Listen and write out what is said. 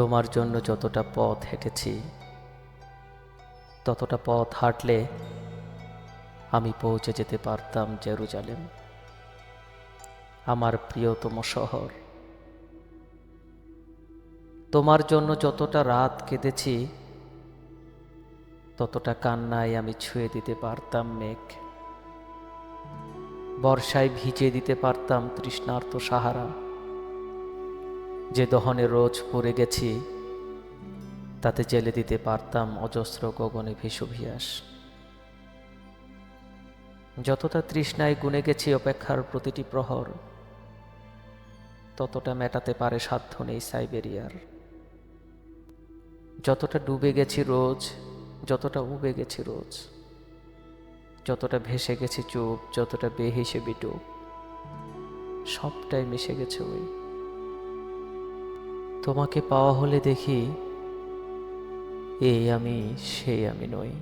তোমার জন্য যতটা পথ হেঁটেছি, ততটা পথ হাঁটলে আমি পৌঁছে যেতে পারতাম জেরুজালেম, আমার প্রিয়তম শহর। তোমার জন্য যতটা রাত কেঁদেছি, ততটা কান্নায় আমি ছুঁয়ে দিতে পারতাম মেঘ। বর্ষায় ভিজে দিতে পারতাম তৃষ্ণার্ত সাহারা। যে দহনে রোজ পড়ে গেছি, তাতে জেলে দিতে পারতাম অজস্র গগনে ভেসুভিয়াস যতটা তৃষ্ণায় গুনে গেছি অপেক্ষার প্রতিটি প্রহর, ততটা মেটাতে পারে সাধ্য নেই সাইবেরিয়ার। যতটা ডুবে গেছি রোজ, যতটা উবে গেছি রোজ, যতটা ভেসে গেছি চুপ, যতটা বেহিসে বিটুপ, সবটাই মিশে গেছে ওই তোমাকে পাওয়া হলে দেখি এই আমি সেই আমি নই।